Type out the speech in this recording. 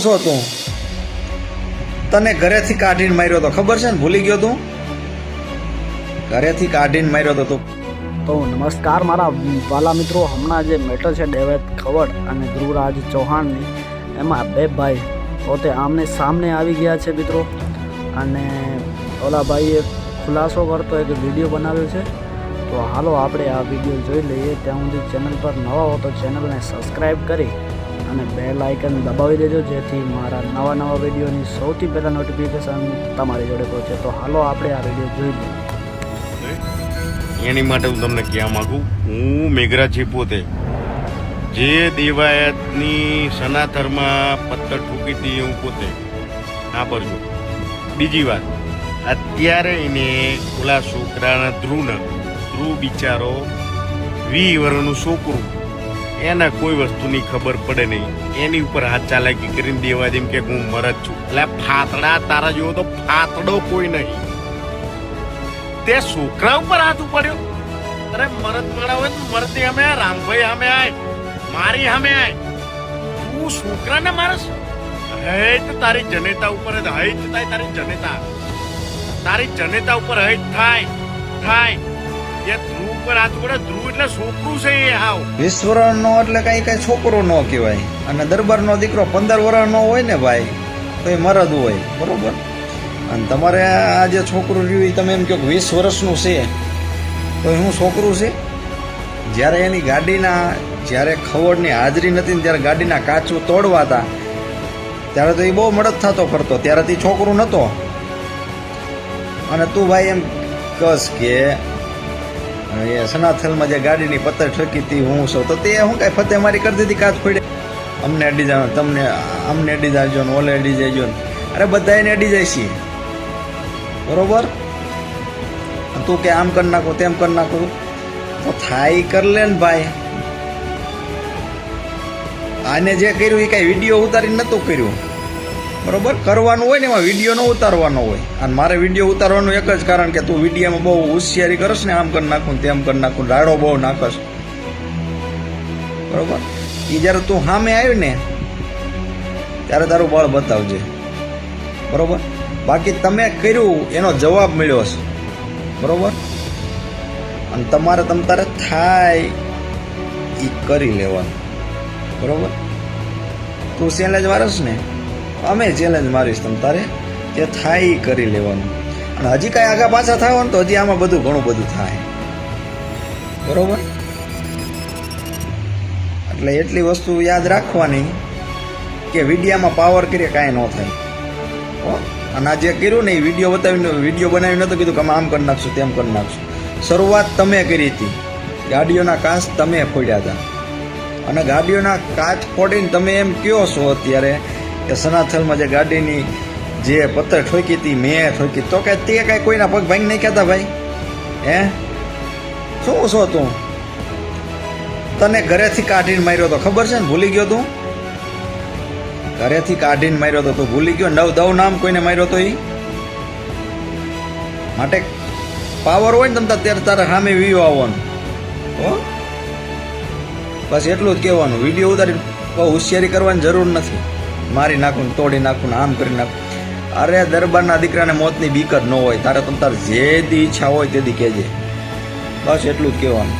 શું છો તું? તને ઘરેથી કાઢીને માર્યો તો ખબર છે ને? ભૂલી ગયો તું? ઘરેથી કાઢીને માર્યો તો તું. તો નમસ્કાર, મારા વાલા મિત્રો. હમણાં જે મેટર છે ડેવેદ ખવડ અને ધ્રુવરાજ ચૌહાણની, એમાં બે ભાઈ પોતે આમને સામને આવી ગયા છે મિત્રો. અને ઓલા ભાઈએ ખુલાસો કરતો એક વીડિયો બનાવ્યો છે. તો હાલો આપણે આ વીડિયો જોઈ લઈએ. ત્યાં સુધી ચેનલ પર નવા હો તો ચેનલને સબસ્ક્રાઈબ કરી અને બે લાઇકન દબાવી દેજો, જેથી મારા નવા નવા વિડીયોની સૌથી પહેલાં નોટિફિકેશન તમારી જોડે પહોંચે. તો હાલો આપણે આ વીડિયો જોઈ લઈએ. એની માટે હું તમને કહેવા માગું, હું મેઘરાજી પોતે. જે દેવાયતની સનાતરમાં પથ્થર ઠૂકી હતી હું પોતે. ના પરજો બીજી વાત, અત્યારે એને ઓલા છોકરાના ધ્રુવને ધ્રુવ બિચારો વી વર્ષનું છોકરું એને કોઈ વસ્તુની ખબર પડે નહીં. એની ઉપર હાથ ચાલાકી કરીને દેવા જેમ કે હું મરદ છું. એટલે ફાતડા તારા જેવો તો ફાતડો કોઈ નહીં. તે છોકરા ઉપર હાથ ઉપાડ્યો. અરે મરદ માળા હોય તો મરદ અમે રામભાઈ અમે આય, મારી અમે આય. તું છોકરાને મારસ? હેત તારી જનેતા ઉપર હેત થાય તારી જનેતા. તારી જનેતા ઉપર હૈત થાય થાય. એ ધ્રુવ ઉપાડે ધ્રુવ એટલે છોકરું છે છોકરો ન કહેવાય. અને દરબારનો દીકરો પંદર વર્ષનો હોય ને ભાઈ, તો એ મરદ હોય, બરોબર? અને તમારે આ જે છોકરું રહ્યું એ તમે એમ કહો વીસ વર્ષનું છે, તો હું છોકરું છે? જ્યારે એની ગાડીના, જ્યારે ખવડની હાજરી નથી ત્યારે ગાડીના કાચું તોડવા હતા, ત્યારે તો એ બહુ મદદ થતો કરતો, ત્યારે તે છોકરું નહોતો અને તું ભાઈ એમ કસ કે એ સનાથલમાં જે ગાડીની પતર ઠોકી હતી, હું છું તો તે શું કાંઈ ફતે મારી કરી દીધી, કાચ ફોડે. અમને અડી જાવ તમને, અમને અડી જાજો ને, ઓલે અડી જાજો ને. અરે બધા એને અડી જાય છીએ બરોબર? તું કે આમ કરી નાખો, તેમ કરી નાખો. તો થાય કર લે ને ભાઈ. આને જે કર્યું એ કાંઈ વીડિયો ઉતારીને નહોતું કર્યું. બરોબર? કરવાનું હોય ને એમાં વીડિયો ન ઉતારવાનો હોય. અને મારે વીડિયો ઉતારવાનું એક જ કારણ કે તું વિડીયોમાં બહુ હોશિયારી કરસ ને આમ કરી નાખું તેમ કરી નાખું રાડો બહુ નાખસ. બરોબર? એ જ્યારે તું સામે આવ્યું ને ત્યારે તારું બળ બતાવજે. બરોબર? બાકી તમે કર્યું, એનો જવાબ મળ્યો છે બરોબર? અને તમારે તમ તારે થાય એ કરી લેવાનું. બરોબર? તું સેલેજ વારસ ને અમે ચેલેન્જ મારીશ તમ તારે જે થાય કરી લેવાનું. અને હજી કાંઈ આગા પાછા થાય ને તો હજી આમાં બધું ઘણું બધું થાય. બરોબર? એટલે એટલી વસ્તુ યાદ રાખવાની કે વિડીયામાં પાવર કરીએ કાંઈ ન થાય? અને આ જે કર્યું ને એ વીડિયો બતાવીને, વીડિયો બનાવી નતો કીધું કે અમે આમ કરી નાખશું, તેમ કરી નાખશું. શરૂઆત તમે કરી હતી. ગાડીઓના કાચ તમે ફોડ્યા હતા. અને ગાડીઓના કાચ ફોડીને તમે એમ કયો છો અત્યારે? કે સનાથલમાં જે ગાડીની જે પથ્થર ઠોકી હતી, મેં ઠોકી, તો કે તે કાંઈ કોઈના પગ ભાંગી નહીં કહેતા ભાઈ? હે? શું છો તું તને ઘરેથી કાઢીને માર્યો તો ખબર છે ને? ભૂલી ગયો તું? ઘરેથી કાઢીને માર્યો તો તું ભૂલી ગયો? નવ દવ નામ કોઈને માર્યો તો એ માટે પાવર હોય ને તમ ત્યારે તારે સામે વીવો આવવાનું. હો? બસ એટલું જ કહેવાનું. વીડિયો ઉતારી બહુ હોશિયારી કરવાની જરૂર નથી. મારી નાખું તોડી નાખું ને આમ કરી નાખું. અરે દરબારના દીકરાને મોતની બીક જ ન હોય. તારે તમ તાર જે ઈચ્છા હોય તે દી કહેજે. બસ એટલું જ કહેવાનું.